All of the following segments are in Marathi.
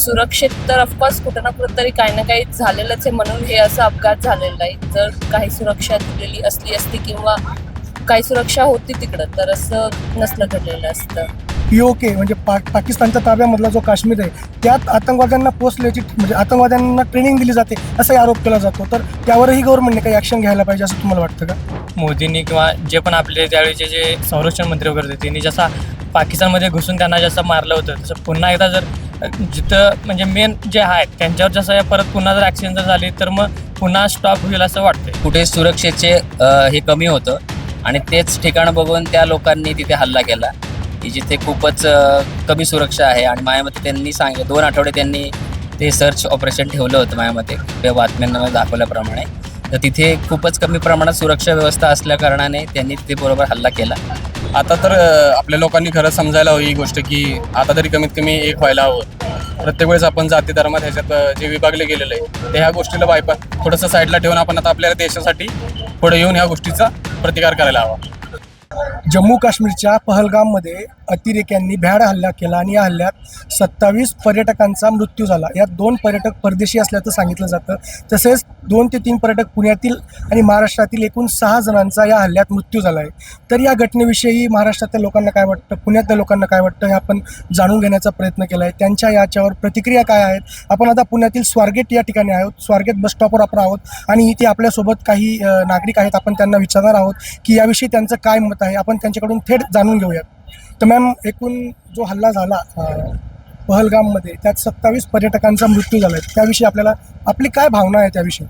सुरक्षित तर ऑफकोर्स कुठं ना कुठं तरी काही ना काही झालेलंच आहे म्हणून हे असं अपघात झालेला आहे. जर काही सुरक्षा दिलेली असली असती किंवा काही सुरक्षा होती तिकडं तर असं नसलं घडलेलं असतं. पीओके म्हणजे पा पाकिस्तानच्या ताब्यामधला जो काश्मीर आहे त्यात आतंकवाद्यांना पोचल्याची म्हणजे आतंकवाद्यांना ट्रेनिंग दिली जाते असाही आरोप केला जातो. तर त्यावरही गव्हर्नमेंटने काही ॲक्शन घ्यायला पाहिजे असं तुम्हाला वाटतं का? मोदींनी किंवा जे पण आपले त्यावेळेचे जे संरक्षण मंत्री वगैरे होते त्यांनी जसा पाकिस्तानमध्ये घुसून त्यांना जसं मारलं होतं तसं पुन्हा एकदा जर जिथं म्हणजे मेन जे आहेत त्यांच्यावर जसं परत पुन्हा जर ॲक्सिडेंट जर झाली तर मग पुन्हा स्टॉप होईल असं वाटतं कुठे सुरक्षेचे हे कमी होतं. आणि तेच ठिकाण बघून त्या लोकांनी तिथे हल्ला केला की जिथे खूपच कमी सुरक्षा आहे. आणि माझ्यामते त्यांनी सांगितलं दोन आठवडे त्यांनी ते सर्च ऑपरेशन ठेवलं होतं माझ्यामते त्या बातम्यांना दाखवल्याप्रमाणे. तर तिथे खूपच कमी प्रमाणात सुरक्षा व्यवस्था असल्या कारणाने त्यांनी तिथे बरोबर हल्ला केला. आता तर आपल्या लोकांनी खरंच समजायला हवी ही गोष्ट की आता तरी कमीत कमी एक व्हायला हवं. प्रत्येक वेळेस आपण जाती धर्मात ह्याच्यात जे विभागले गेलेलं आहे ते ह्या गोष्टीला बायपास थोडंसं साईडला ठेवून आपण आता आपल्या देशासाठी पुढे येऊन ह्या गोष्टीचा प्रतिकार करायला हवा. जम्मू काश्मीरच्या पहलगाममध्ये अतिरेक्यांनी भ्याड हल्ला केला आणि या हल्ल्यात सत्तावीस पर्यटकांचा मृत्यू झाला. यात दोन पर्यटक परदेशी असल्याचं सांगितलं जातं. तसेच दोन ते तीन पर्यटक पुण्यातील आणि महाराष्ट्रातील एकूण सहा जणांचा या हल्ल्यात मृत्यू झाला आहे तर या घटनेविषयी महाराष्ट्रातल्या लोकांना काय वाटतं? पुण्यातल्या लोकांना काय वाटतं? हे आपण जाणून घेण्याचा प्रयत्न केला आहे त्यांच्या याच्यावर प्रतिक्रिया काय आहेत? आपण आता पुण्यातील स्वारगेट या ठिकाणी आहोत. स्वारगेट बस स्टॉपवर आपण आहोत आणि इथे आपल्यासोबत काही नागरिक आहेत. आपण त्यांना विचारणार आहोत की याविषयी त्यांचं काय मत आहे? आपण त्यांच्याकडून थेट जाणून घेऊयात. तर मॅम एकूण जो हल्ला झाला पहलगाममध्ये त्यात सत्तावीस पर्यटकांचा मृत्यू झाला आहे त्याविषयी आपल्याला आपली काय भावना आहे त्याविषयी?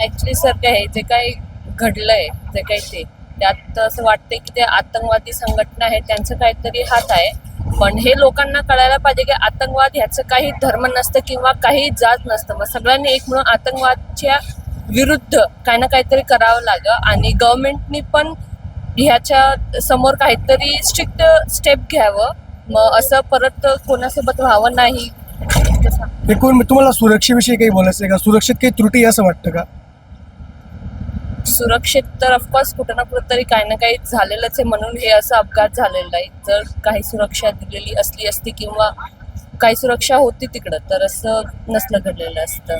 ॲक्च्युली सर काय जे काही घडलंय जे काही ते त्यात असं वाटतंय की ते आतंकवादी संघटना आहे त्यांचं काहीतरी हात आहे. पण हे लोकांना कळायला पाहिजे की आतंकवाद ह्याचं काही धर्म नसतं किंवा काही जात नसतं. मग सगळ्यांनी एक म्हणून आतंकवादच्या विरुद्ध काही ना काहीतरी करावं लागं आणि गव्हर्नमेंटनी पण ह्याच्या समोर काहीतरी स्ट्रिक्ट स्टेप घ्यावं. मग असं परत कोणासोबत व्हावं नाही. एकूण तुम्हाला सुरक्षेविषयी काही बोलायचं आहे का? सुरक्षेत काही त्रुटी आहे असं वाटतं का? सुरक्षित तर ऑफकोर्स कुठं ना कुठं तरी काही ना काही झालेलंच आहे म्हणून हे असं अपघात झालेला आहे. जर काही सुरक्षा दिलेली असली असती किंवा काही सुरक्षा होती तिकडं तर असं नसलं घडलेलं असतं.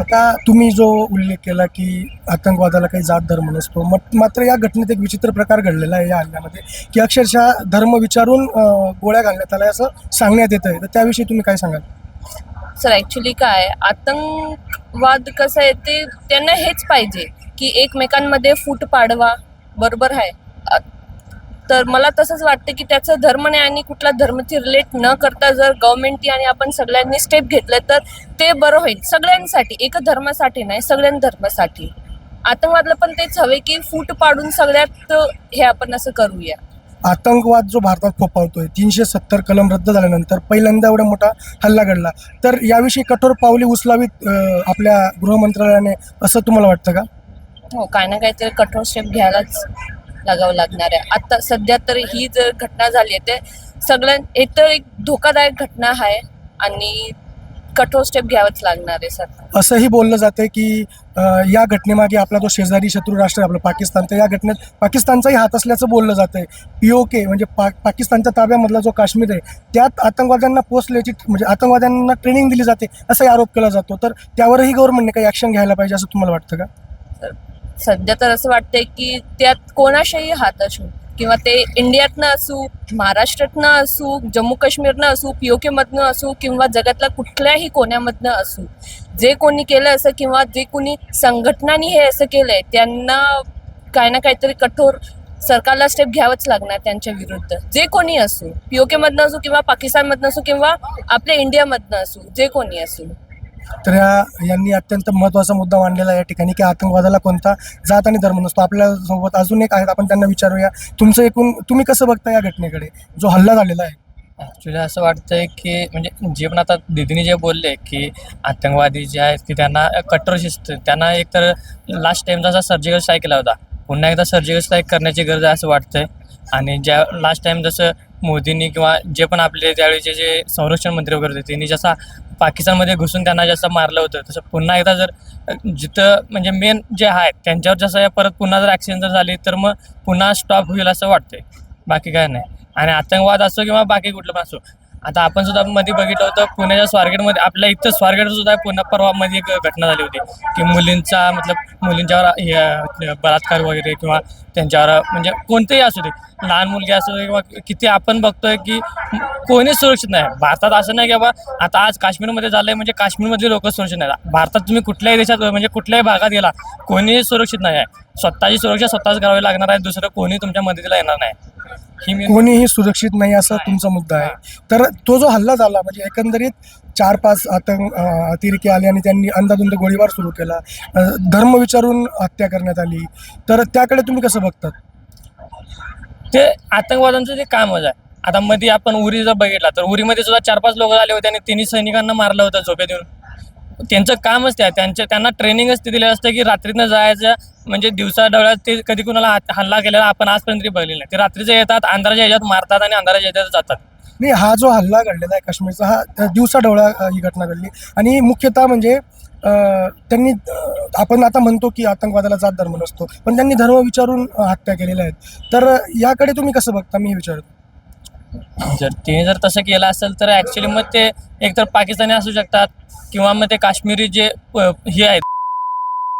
आता तुम्ही जो उल्लेख केला की आतंकवादाला काही जात धर्म नसतो मग मात्र या घटनेत एक विचित्र प्रकार घडलेला आहे या हल्ल्यामध्ये की अक्षरशः धर्म विचारून गोळ्या घालण्यात आल्या असं सांगण्यात येतं आहे तर त्याविषयी तुम्ही काय सांगाल? सर ॲक्च्युली काय आतंकवाद कसं आहे ते त्यांना हेच पाहिजे की एकमेकांमध्ये फूट पाडवा बरोबर आहे. तर मला तसंच वाटतं की त्याचं धर्म नाही आणि कुठला धर्मची रिलेट न करता जर गव्हर्नमेंटनी आणि आपण सगळ्यांनी स्टेप घेतलं तर ते बरं होईल. सगळ्यांसाठी एक धर्मासाठी नाही सगळ्या धर्मासाठी. आतंकवादला पण तेच हवे की फूट पाडून सगळ्यात हे आपण असं करूया. आतंकवाद जो भारतात फोफावतोय तीनशे सत्तर कलम रद्द झाल्यानंतर पहिल्यांदा एवढा मोठा हल्ला घडला. तर याविषयी कठोर पावले उचलावीत आपल्या गृहमंत्रालयाने असं तुम्हाला वाटतं का? हो काय ना काहीतरी कठोर स्टेप घ्यायलाच लागावं लागणार आहे. आता सध्या तर ही जर घटना झाली आहे ते सगळ्यां हे तर एक धोकादायक घटना आहे आणि कठोर स्टेप घ्यावंच लागणार आहे सर असंही बोललं जातं की अं, या घटनेमागे आपला जो शेजारी शत्रू राष्ट्र आहे आपलं पाकिस्तान तर या घटनेत पाकिस्तानचाही हात असल्याचं बोललं जातं आहे पीओके म्हणजे पा पाकिस्तानच्या ताब्यामधला जो काश्मीर आहे त्यात आतंकवाद्यांना पोचल्याची म्हणजे आतंकवाद्यांना ट्रेनिंग दिली जाते असाही आरोप केला जातो. तर त्यावरही गव्हर्नमेंटने काही ॲक्शन घ्यायला पाहिजे असं तुम्हाला वाटतं का? सध्या तर असं वाटतंय की त्यात कोणाशाही हात असू किंवा ते इंडियातनं असू महाराष्ट्रातनं असू जम्मू काश्मीरनं असू पीओकेमधनं असू किंवा जगातल्या कुठल्याही कोण्यामधनं असू जे कोणी केलं असं किंवा जे कोणी संघटनांनी हे असं केलंय त्यांना काही ना काहीतरी कठोर सरकारला स्टेप घ्यावंच लागणार त्यांच्या विरुद्ध. जे कोणी असू पीओकेमधनं असू किंवा पाकिस्तानमधनं असू किंवा आपल्या इंडियामधनं असू जे कोणी असू. तर या यांनी अत्यंत महत्त्वाचा मुद्दा मांडलेला या ठिकाणी की आतंकवादाला कोणता जात आणि धर्म नसतो. आपल्यासोबत अजून एक आहेत आपण त्यांना विचारूया. तुमचं एकूण तुम्ही कसं बघता या घटनेकडे? जो हल्ला झालेला आहे. ॲक्च्युली असं वाटतंय की म्हणजे जे पण आता दिदीने जे बोलले की आतंकवादी जे आहेत की त्यांना कट्टर शिस्त त्यांना एक तर लास्ट टाइम जसा सर्जिकल स्ट्राईक केला होता पुन्हा एकदा सर्जिकल स्ट्राईक करण्याची गरज आहे असं वाटतंय. आणि ज्या लास्ट टाइम जसं मोदींनी किंवा जे पण आपले त्यावेळेचे जे संरक्षण मंत्री वगैरे होते त्यांनी जसा पाकिस्तानमध्ये घुसून त्यांना जसं मारलं होतं तसं पुन्हा एकदा जर जिथं म्हणजे मेन जे आहेत त्यांच्यावर जसं परत पुन्हा जर ॲक्सिडेंट जर झाली तर मग पुन्हा स्टॉप होईल असं वाटतंय. बाकी काय नाही. आणि आतंकवाद असो किंवा बाकी कुठलं पण असो आता आपण सुद्धा मध्ये बघितलं होतं पुण्याच्या स्वारगेटमध्ये आपल्या इथं स्वारगेट सुद्धा पुन्हा परवामध्ये एक घटना झाली होती की मुलींचा मतलब मुलींच्यावर हे, बलात्कार वगैरे किंवा त्यांच्यावर म्हणजे कोणतेही असू दे लहान मुलगी असू दे किंवा किती आपण बघतोय की कोणी सुरक्षित नाही. भारतात असं नाही की बाबा आता आज काश्मीरमध्ये झालंय म्हणजे काश्मीरमधले लोक सुरक्षित नाही भारतात तुम्ही कुठल्याही देशात म्हणजे कुठल्याही भागात गेला कोणीही सुरक्षित नाही आहे. स्वतःची सुरक्षा स्वतःच करावी लागणार आहे दुसरं कोणी तुमच्या मदतीला येणार नाही. कोणीही सुरक्षित नाही असा तुमचा मुद्दा आहे. तर तो जो हल्ला झाला म्हणजे एकंदरीत चार पाच आतंक अतिरेकी आले आणि त्यांनी अंदाधुंद गोळीबार सुरू केला धर्म विचारून हत्या करण्यात आली. तर त्याकडे तुम्ही कसं बघतात? ते आतंकवाद्यांचं ते कामच आहे. आता मध्ये आपण उरी जर बघितला तर उरीमध्ये सुद्धा चार पाच लोक आले होते आणि तिन्ही सैनिकांना मारलं होतं झोपे देऊन त्यांचं कामच ते आहे. त्यांच्या त्यांना ट्रेनिंगच ते दिलेलं असतं की रात्रीनं जायचं म्हणजे दिवसा डोळ्यात ते कधी कुणाला हल्ला केलेला आपण आजपर्यंत तरी बघलेलं नाही. ते रात्रीचं येतात अंधाराच्या ह्याच्यात मारतात आणि अंधाराच्या ह्याच्यात जातात. नाही हा जो हल्ला घडलेला आहे काश्मीरचा हा अ, दिवसाढवळा अ, ही घटना घडली. आणि मुख्यतः म्हणजे त्यांनी आपण आता म्हणतो की आतंकवादाला जात धर्म नसतो पण त्यांनी धर्म विचारून हत्या केलेल्या आहेत. तर याकडे तुम्ही कसं बघता? मी विचारतो. जर तिने जर तसं केलं असेल तर ॲक्च्युली मग ते एकतर पाकिस्तानी असू शकतात किंवा मग ते काश्मीरी जे हे आहेत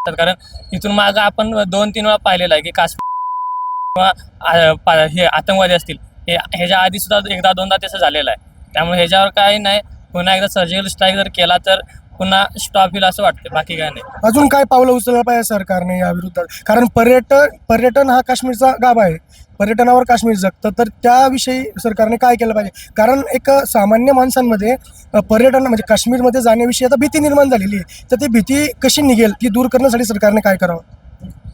कारण इथून मागं आपण दोन तीन वेळा पाहिलेलं आहे की काश्मीर किंवा हे आतंकवादी असतील. हे ह्याच्या आधी सुद्धा एकदा दोनदा तसं झालेलं आहे. त्यामुळे ह्याच्यावर काही नाही. पुन्हा एकदा सर्जिकल स्ट्राईक जर केला तर पुन्हा स्टॉप होईल असं वाटतं बाकी काय नाही. अजून काय पावलं उचललं पाहिजे सरकारने या विरुद्धात कारण पर्यटन पर्यटन हा काश्मीरचा गाभा आहे. पर्यटनावर काश्मीर जगतं. तर त्याविषयी सरकारने काय केलं पाहिजे? कारण एक सामान्य माणसांमध्ये पर्यटन म्हणजे काश्मीरमध्ये जाण्याविषयी आता भीती निर्माण झालेली आहे. तर ती भीती कशी निघेल ती दूर करण्यासाठी सरकारने काय करावं?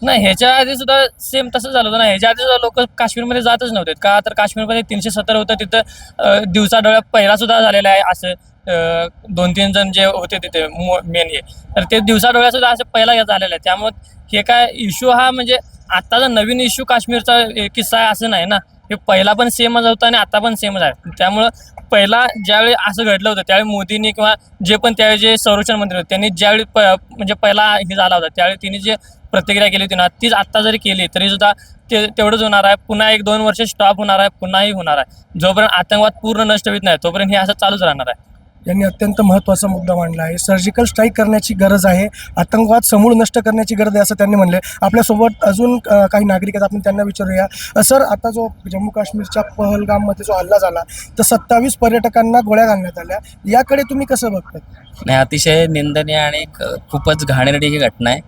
नाही ह्याच्या आधी सुद्धा सेम तसं झालं होतं ना. ह्याच्या आधी सुद्धा लोक काश्मीरमध्ये जातच नव्हते. का? तर काश्मीरमध्ये तीनशे सत्तर होतं. तिथं दिवसा डोळ्या पहिला सुद्धा झालेला आहे असं. दोन तीन जण जे होते तिथे मेन हे. तर ते दिवसा डोळ्या सुद्धा असं पहिला झालेलं आहे. त्यामुळे हे काय इश्यू हा म्हणजे आत्ताचा नवीन इश्यू काश्मीरचा किस्सा आहे असं नाही ना. हे पहिला पण सेमच होता आणि आता पण सेमच आहे. त्यामुळं पहिला ज्यावेळी असं घडलं होतं त्यावेळी मोदींनी किंवा जे पण त्यावेळी जे संरक्षण मंत्री होते त्यांनी ज्यावेळी प म्हणजे पहिला हे झाला होता त्यावेळी तिने जे प्रतिक्रिया केली होती ना तीच आत्ता जरी केली तरी सुद्धा ते तेवढंच होणार आहे. पुन्हा एक दोन वर्ष स्टॉप होणार आहे पुन्हाही होणार आहे. जोपर्यंत आतंकवाद पूर्ण नष्ट होत नाही तोपर्यंत हे असं चालूच राहणार आहे. यांनी अत्यंत महत्त्वाचा मुद्दा मांडला आहे. सर्जिकल स्ट्राईक करण्याची गरज आहे. आतंकवाद समूळ नष्ट करण्याची गरज आहे असं त्यांनी म्हणले. आपल्यासोबत अजून काही नागरिक आहेत आपण त्यांना विचारूया. सर आता जो जम्मू काश्मीरच्या पहलगाममध्ये जो हल्ला झाला तर सत्तावीस पर्यटकांना गोळ्या घालण्यात आल्या. याकडे तुम्ही कसं बघतात नाही अतिशय निंदनीय आणि खूपच घाणेरडी ही घटना आहे.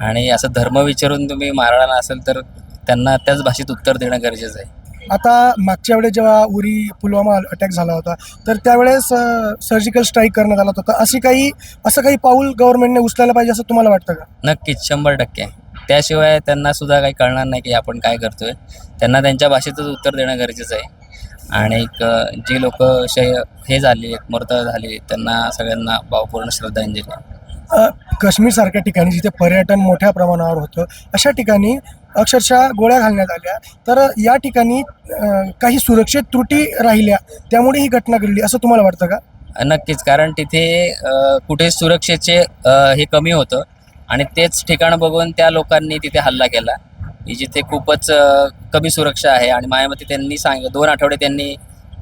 आणि असं धर्म विचारून तुम्ही मारणार असेल तर त्यांना त्याच भाषेत उत्तर देणं गरजेचं आहे. आता मागच्या वेळेस जेव्हा उरी पुलवामा अटॅक झाला होता तर त्यावेळेस सर्जिकल स्ट्राईक करण्यात आला होता. अशी काही असं काही पाऊल गव्हर्नमेंटने उचलायला पाहिजे असं तुम्हाला वाटतं का? नक्कीच शंभर टक्के. त्याशिवाय त्यांना सुद्धा काही कळणार नाही की आपण काय करतोय. त्यांना त्यांच्या भाषेतच उत्तर देणं गरजेचं आहे. आणि जी लोक हे झाली आहेत मृत झाली त्यांना सगळ्यांना भावपूर्ण श्रद्धांजली. काश्मीरसारख्या ठिकाणी जिथे पर्यटन मोठ्या प्रमाणावर होतं अशा ठिकाणी अक्षरशः गोळ्या घालण्यात आल्या. तर या ठिकाणी काही सुरक्षित त्रुटी राहिल्या. त्यामुळे ही घटना घडली. असं तुम्हाला वाटतं का? नक्कीच. कारण तिथे कुठे सुरक्षेचे हे कमी होतं. आणि तेच ठिकाण बघून त्या लोकांनी तिथे हल्ला केला. की जिथे खूपच कमी सुरक्षा आहे. आणि माझ्यामते त्यांनी सांग दोन आठवडे त्यांनी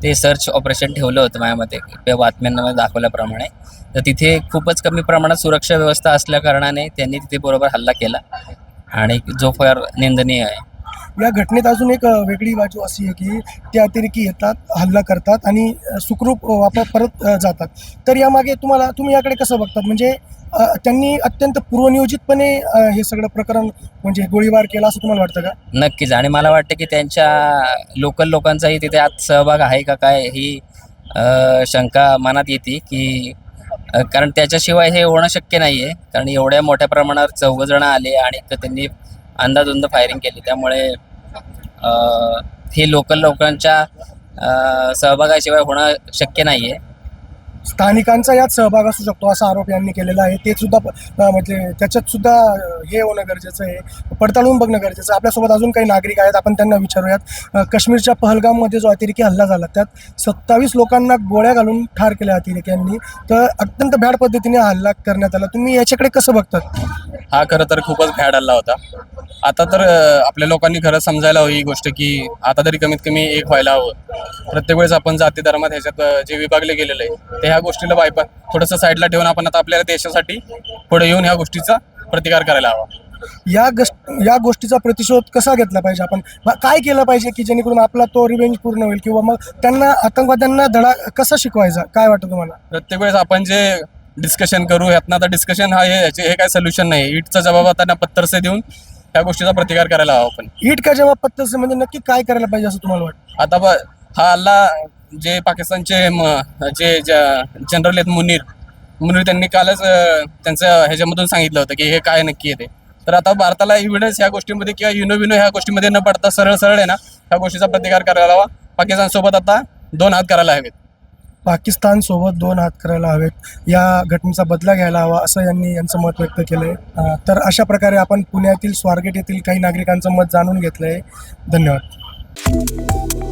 ते सर्च ऑपरेशन ठेवलं होतं माझ्यामते त्या बातम्यांमध्ये दाखवल्याप्रमाणे. तर तिथे खूपच कमी प्रमाणात सुरक्षा व्यवस्था असल्या कारणाने त्यांनी तिथे बरोबर हल्ला केला. आणि जो फार निंदनीय आहे. या घटनेत अजून एक वेगळी बाजू अशी आहे की ते अतिरेकी येतात हल्ला करतात आणि सुखरूप अ, वापस परत जातात. तर यामागे तुम्हाला तुम्ही याकडे कसं बघतात? म्हणजे त्यांनी अत्यंत पूर्वनियोजितपने अ, हे सगळं प्रकरण म्हणजे गोळीबार केला असं तुम्हाला वाटतं का? नक्कीच. आणि मला वाटतं की त्यांच्या लोकल लोकांचाही तिथे आत सहभाग आहे का काय ही शंका मनात येते की कारण त्याच्याशिवाय हे होणं शक्य नाही आहे कारण एवढ्या मोठ्या प्रमाणावर चौघजणं आले आणि त्यांनी अंदाधुंद फायरिंग केली. त्यामुळे हे लोकल लोकांच्या सहभागाशिवाय होणं शक्य नाही आहे स्थानिकांचा यात सहभाग असू शकतो असा आरोप यांनी केलेला आहे. ते सुद्धा म्हणजे त्याच्यात सुद्धा हे होणं गरजेचं आहे. पडताळून बघणं गरजेचं आहे. आपल्यासोबत अजून काही नागरिक आहेत आपण त्यांना विचारूयात. काश्मीरच्या पहलगाममध्ये जो अतिरेकी हल्ला झाला त्यात सत्तावीस लोकांना गोळ्या घालून ठार केल्या अतिरेक्यांनी तर अत्यंत भ्याड पद्धतीने हल्ला करण्यात आला. तुम्ही याच्याकडे कसं बघतात? हा खरं तर खूपच भ्याड हल्ला होता. आता तर आपल्या लोकांनी खरं समजायला हवी ही गोष्ट की आता तरी कमीत कमी एक व्हायला हवं. प्रत्येक वेळेस आपण जाती धर्मात ह्याच्यात जे विभागले गेलेलं आहे ते ह्या गोष्टीला बायपा थोडंसं साईडला ठेवून आपण आता आपल्या देशासाठी पुढे येऊन ह्या गोष्टीचा प्रतिकार करायला हवा. या गस्ट या गोष्टीचा प्रतिशोध कसा घेतला पाहिजे आपण? काय केलं पाहिजे की जेणेकरून आपला तो रिवेंज पूर्ण होईल किंवा मग त्यांना आतंकवाद्यांना धडा कसा शिकवायचा? काय वाटतं तुम्हाला? प्रत्येक वेळेस आपण जे डिस्कशन करू ह्यातनं आता डिस्कशन हा हे ह्याचे हे काय सोल्युशन नाही. इटचा जबाब आता त्यांना पत्तरसे देऊन ह्या गोष्टीचा प्रतिकार करायला हवा आपण. ईट का जेव्हा पत्तरचे म्हणजे नक्की काय करायला पाहिजे असं तुम्हाला वाटतं? आता ब हा हल्ला जे पाकिस्तानचे म- जे जनरल आहेत मुनीर मुनीर त्यांनी कालच त्यांचं ह्याच्यामधून सांगितलं होतं की हे काय नक्की येते तर आता भारताला इव्हिडन्स ह्या गोष्टीमध्ये किंवा युनो विनो ह्या गोष्टीमध्ये न पडता सरळ सरळ आहे ना ह्या गोष्टीचा प्रतिकार करायला हवा. पाकिस्तानसोबत आता दोन हात करायला हवेत. पाकिस्तानसोबत दोन हात करायला हवेत. या घटनेचा बदला घ्यायला हवा असं यांनी यांचं मत व्यक्त केलं आहे तर अशा प्रकारे आपण पुण्यातील स्वारगेट येथील काही नागरिकांचं मत जाणून घेतलं आहे धन्यवाद.